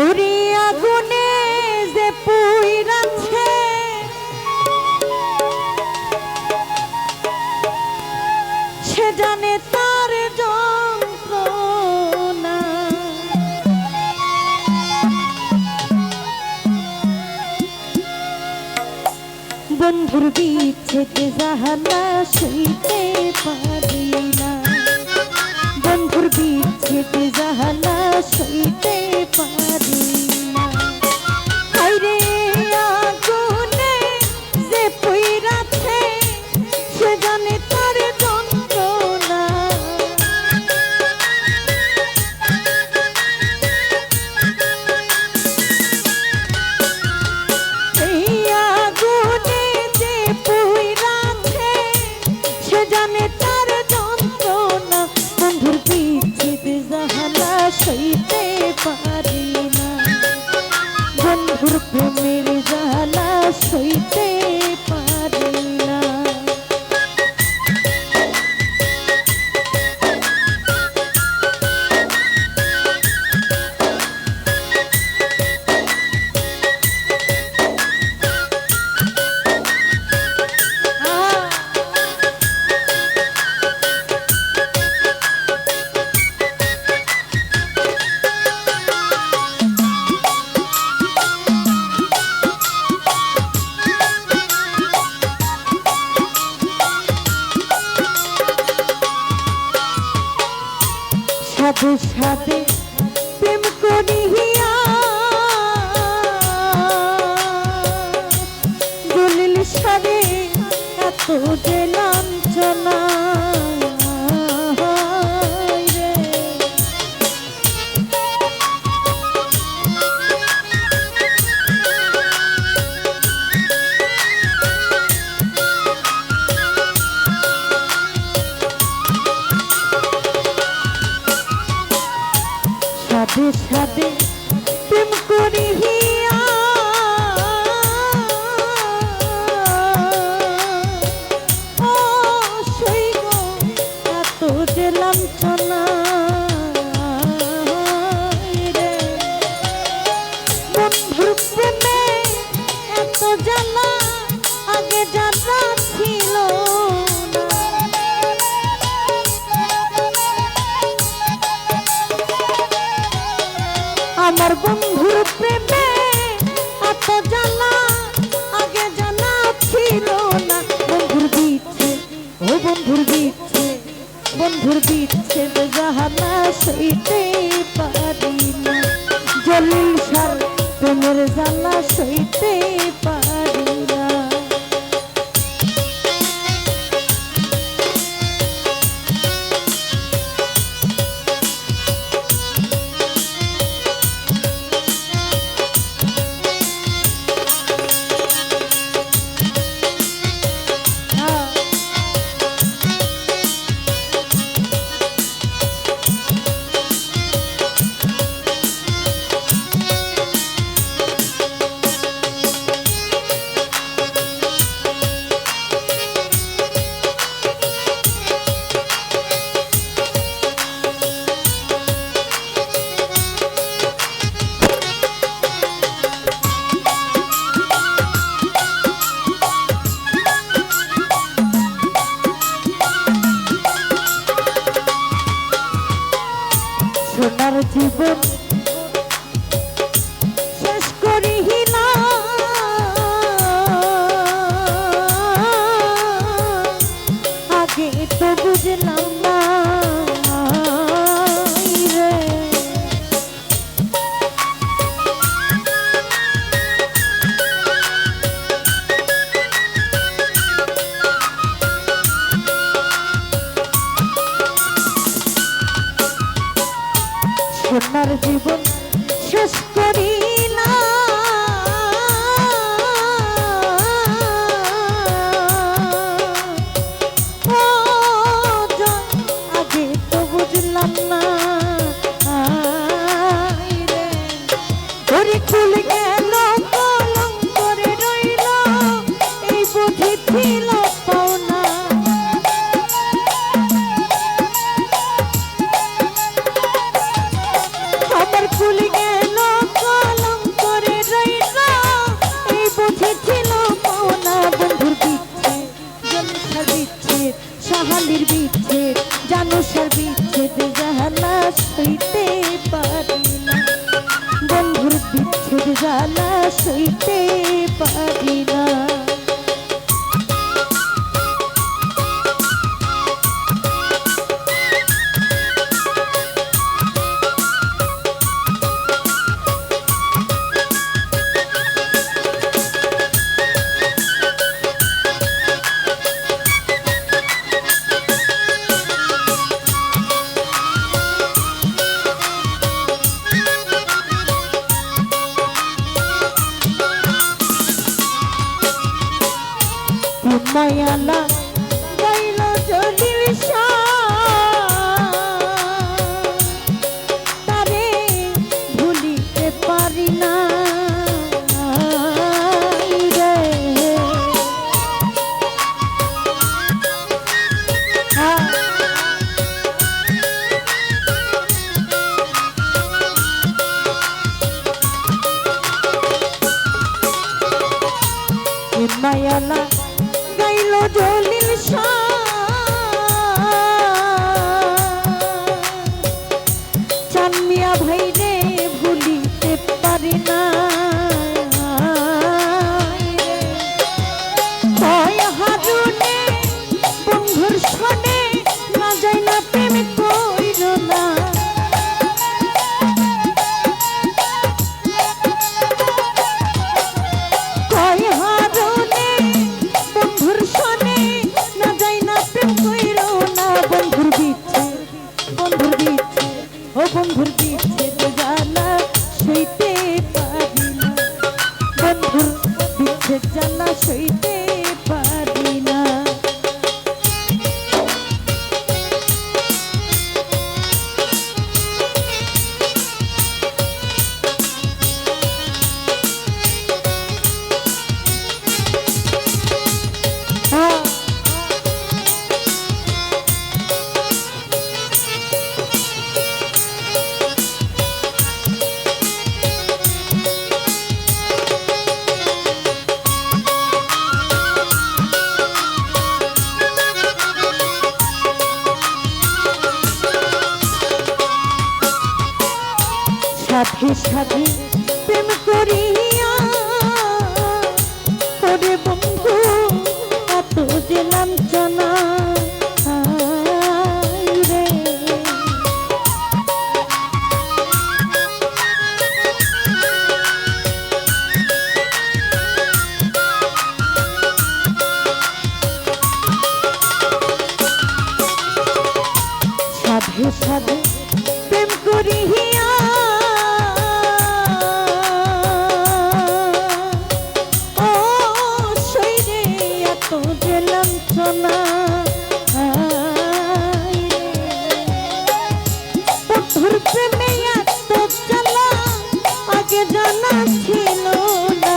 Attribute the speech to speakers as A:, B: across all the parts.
A: পুরি আগুনে যে পুইরাছে। সে জানে তার যন্ত্রণা। বন্ধুর বিচ্ছেদে জাহালা সইতে পারি না। বন্ধুর বিচ্ছেদে জাহালা সইতে পারি দলিল সারে এত যে লাঞ্ছনা। সাধে সাধে আমার বন্ধুর প্রেমে এত জানা আগে জানা ছিল না। বন্ধুর দিচ্ছে ও বন্ধুর দিচ্ছে বন্ধুর দিচ্ছে জাহানা সইতে পারি না। জলিল সার প্রেমের জানা সইতে সোনার জীবন মানুষের বিচ্ছেদ জানা সইতে পারি না বন্ধুর বিচ্ছেদ জানা সইতে পারি মায়ালা সাথে আগে জানা ছিল না।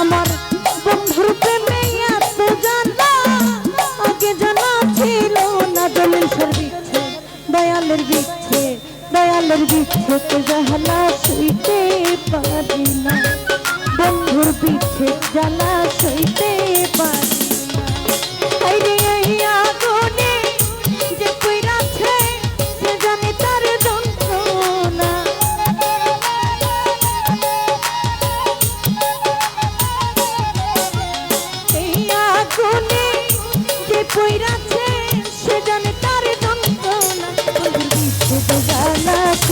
A: আমার বন্ধুর প্রেমে এত জানা, আগে জানা ছিল না। দলের সর বিচ্ছে দয়ালের বিচ্ছে দয়ালের বিচ্ছে তো জাহালা সইতে পারি না। বন্ধুর বিচ্ছে জ্বালা সইতে পারি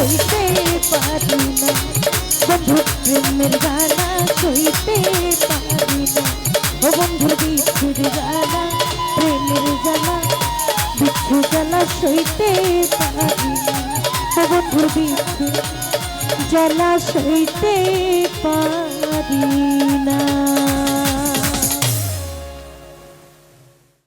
A: সইতে পারি না। বন্ধু, প্রেমের জ্বালা সইতে পারি না। ও বন্ধুর বিচ্ছেদ জ্বালা প্রেমের জ্বালা সইতে পারি না।